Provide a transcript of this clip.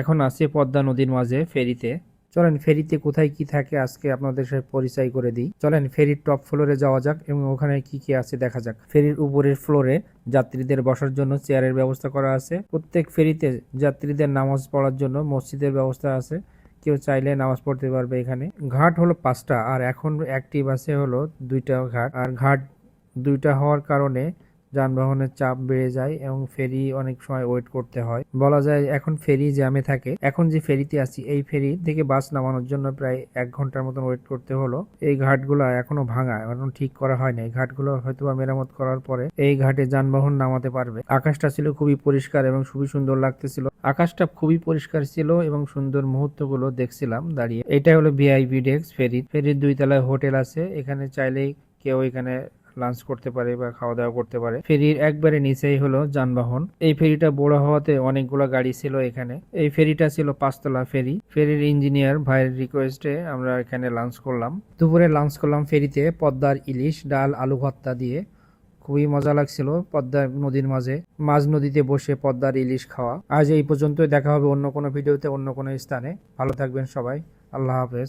এখন আছে পদ্মা নদীর মাঝে ফেরিতে। চলেন, ফেরিতে কোথায় কি থাকে আজকে আপনাদের সাথে পরিচয় করে দিই। চলেন, ফেরির টপ ফ্লোরে যাওয়া যাক এবং ওখানে কি কি আছে দেখা যাক। ফেরির উপরের ফ্লোরে যাত্রীদের বসার জন্য চেয়ারের ব্যবস্থা করা আছে। প্রত্যেক ফেরিতে যাত্রীদের নামাজ পড়ার জন্য মসজিদের ব্যবস্থা আছে। কেউ চাইলে নামাজ পড়তে পারবে এখানে। ঘাট হলো পাঁচটা, আর এখন অ্যাক্টিভ আছে হলো দুইটা ঘাট। আর ঘাট দুইটা হওয়ার কারণে যানবাহনের চাপ বেড়ে যায় এবং ফেরি অনেক সময় ওয়েট করতে হয়। বলা যায় এখন ফেরি জ্যামে থাকে। এখন যে ফেরিতে আছি, এই ফেরি থেকে বাস নামানোর জন্য প্রায় এক ঘণ্টার মতন ওয়েট করতে হলো। এই ঘাটগুলো এখনও ভাঙা, এখন ঠিক করা হয়নি এই ঘাটগুলো হয়তো মেরামত করার পরে এই ঘাটে যানবাহন নামাতে পারবে। আকাশটা ছিল খুবই পরিষ্কার এবং খুবই সুন্দর লাগতেছিল। আকাশটা খুবই পরিষ্কার ছিল এবং সুন্দর মুহূর্তগুলো দেখছিলাম দাঁড়িয়ে। এটা হলো ভিআইপি ডেস্ক ফেরি। ফেরির দুই তলায় হোটেল আছে। এখানে চাইলেই কেউ এখানে লাঞ্চ করতে পারে বা খাওয়া দাওয়া করতে পারে। ফেরির একবারে নিচেই হলো যানবাহন। এই ফেরিটা বড় হওয়াতে অনেকগুলো গাড়ি ছিল এখানে। এই ফেরিটা ছিল পাঁচতলা ফেরি। ফেরির ইঞ্জিনিয়ার ভাইয়ের রিকোয়েস্টে আমরা এখানে লাঞ্চ করলাম। দুপুরে লাঞ্চ করলাম ফেরিতে পদ্মার ইলিশ, ডাল, আলু ভর্তা দিয়ে। খুবই মজা লাগছিল পদ্মা নদীর মাঝে। মাঝ নদীতে বসে পদ্মার ইলিশ খাওয়া। আজ এই পর্যন্ত দেখা হবে অন্য কোনো ভিডিওতে অন্য কোনো স্থানে। ভালো থাকবেন সবাই। আল্লাহ হাফেজ।